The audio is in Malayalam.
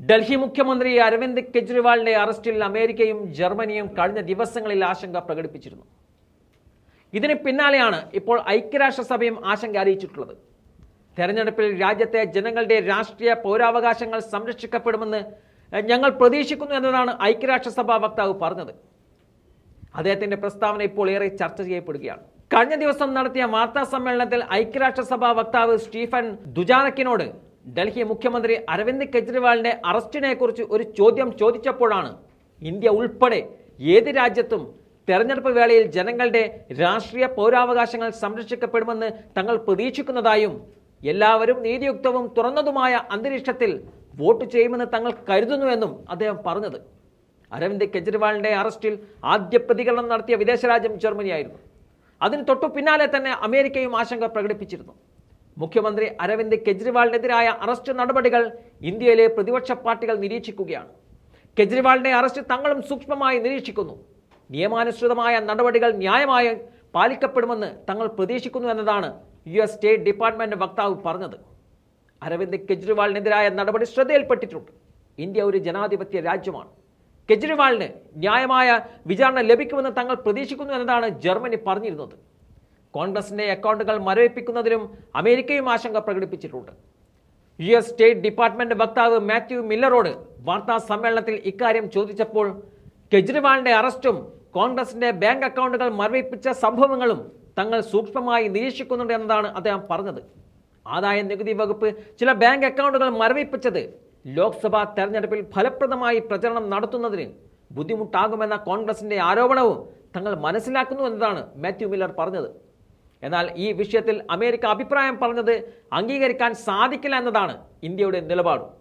ഡൽഹി മുഖ്യമന്ത്രി അരവിന്ദ് കെജ്രിവാളിന്റെ അറസ്റ്റിൽ അമേരിക്കയും ജർമ്മനിയും കഴിഞ്ഞ ദിവസങ്ങളിൽ ആശങ്ക പ്രകടിപ്പിച്ചിരുന്നു. ഇതിന് പിന്നാലെയാണ് ഇപ്പോൾ ഐക്യരാഷ്ട്രസഭയും ആശങ്ക അറിയിച്ചിട്ടുള്ളത്. തെരഞ്ഞെടുപ്പിൽ രാജ്യത്തെ ജനങ്ങളുടെ രാഷ്ട്രീയ പൗരാവകാശങ്ങൾ സംരക്ഷിക്കപ്പെടുമെന്ന് ഞങ്ങൾ പ്രതീക്ഷിക്കുന്നു എന്നതാണ് ഐക്യരാഷ്ട്രസഭ വക്താവ് പറഞ്ഞത്. അദ്ദേഹത്തിന്റെ പ്രസ്താവന ഇപ്പോൾ ഏറെ ചർച്ച ചെയ്യപ്പെടുകയാണ്. കഴിഞ്ഞ ദിവസം നടത്തിയ വാർത്താ സമ്മേളനത്തിൽ ഐക്യരാഷ്ട്രസഭ വക്താവ് സ്റ്റീഫൻ ദുജാനക്കിനോട് ഡൽഹി മുഖ്യമന്ത്രി അരവിന്ദ് കെജ്രിവാളിന്റെ അറസ്റ്റിനെ കുറിച്ച് ഒരു ചോദ്യം ചോദിച്ചപ്പോഴാണ് ഇന്ത്യ ഉൾപ്പെടെ ഏത് രാജ്യത്തും തെരഞ്ഞെടുപ്പ് വേളയിൽ ജനങ്ങളുടെ രാഷ്ട്രീയ പൗരാവകാശങ്ങൾ സംരക്ഷിക്കപ്പെടുമെന്ന് തങ്ങൾ പ്രതീക്ഷിക്കുന്നതായും എല്ലാവരും നീതിയുക്തവും തുറന്നതുമായ അന്തരീക്ഷത്തിൽ വോട്ട് ചെയ്യുമെന്ന് തങ്ങൾ കരുതുന്നുവെന്നും അദ്ദേഹം പറഞ്ഞത്. അരവിന്ദ് കെജ്രിവാളിന്റെ അറസ്റ്റിൽ ആദ്യ പ്രതികരണം നടത്തിയ വിദേശരാജ്യം ജർമ്മനിയായിരുന്നു. അതിന് തൊട്ടു പിന്നാലെ തന്നെ അമേരിക്കയും ആശങ്ക പ്രകടിപ്പിച്ചിരുന്നു. മുഖ്യമന്ത്രി അരവിന്ദ് കെജ്രിവാളിനെതിരായ അറസ്റ്റ് നടപടികൾ ഇന്ത്യയിലെ പ്രതിപക്ഷ പാർട്ടികൾ നിരീക്ഷിക്കുകയാണ്. കെജ്രിവാളിന്റെ അറസ്റ്റ് തങ്ങളും സൂക്ഷ്മമായി നിരീക്ഷിക്കുന്നു. നിയമാനുസൃതമായ നടപടികൾ ന്യായമായി പാലിക്കപ്പെടുമെന്ന് തങ്ങൾ പ്രതീക്ഷിക്കുന്നു എന്നതാണ് യു എസ് സ്റ്റേറ്റ് ഡിപ്പാർട്ട്മെന്റ് വക്താവ് പറഞ്ഞത്. അരവിന്ദ് കെജ്രിവാളിനെതിരായ നടപടി ശ്രദ്ധയിൽപ്പെട്ടിട്ടുണ്ട്. ഇന്ത്യ ഒരു ജനാധിപത്യ രാജ്യമാണ്. കെജ്രിവാളിന് ന്യായമായ വിചാരണ ലഭിക്കുമെന്ന് തങ്ങൾ പ്രതീക്ഷിക്കുന്നു എന്നതാണ് ജർമ്മനി പറഞ്ഞിരുന്നത്. കോൺഗ്രസിന്റെ അക്കൗണ്ടുകൾ മരവിപ്പിക്കുന്നതിലും അമേരിക്കയും ആശങ്ക പ്രകടിപ്പിച്ചിട്ടുണ്ട്. യു എസ് സ്റ്റേറ്റ് ഡിപ്പാർട്ട്മെന്റ് വക്താവ് മാത്യു മില്ലറോട് വാർത്താ സമ്മേളനത്തിൽ ഇക്കാര്യം ചോദിച്ചപ്പോൾ കെജ്രിവാളിന്റെ അറസ്റ്റും കോൺഗ്രസിന്റെ ബാങ്ക് അക്കൗണ്ടുകൾ മരവിപ്പിച്ച സംഭവങ്ങളും തങ്ങൾ സൂക്ഷ്മമായി നിരീക്ഷിക്കുന്നുണ്ട് എന്നതാണ് അദ്ദേഹം പറഞ്ഞത്. ആദായ നികുതി വകുപ്പ് ചില ബാങ്ക് അക്കൗണ്ടുകൾ മരവിപ്പിച്ചത് ലോക്സഭാ തെരഞ്ഞെടുപ്പിൽ ഫലപ്രദമായി പ്രചരണം നടത്തുന്നതിന് ബുദ്ധിമുട്ടാകുമെന്ന കോൺഗ്രസിന്റെ ആരോപണവും തങ്ങൾ മനസ്സിലാക്കുന്നു എന്നതാണ് മാത്യു മില്ലർ പറഞ്ഞത്. എന്നാൽ ഈ വിഷയത്തിൽ അമേരിക്ക അഭിപ്രായം പറഞ്ഞത് അംഗീകരിക്കാൻ സാധിക്കില്ല എന്നതാണ് ഇന്ത്യയുടെ നിലപാട്.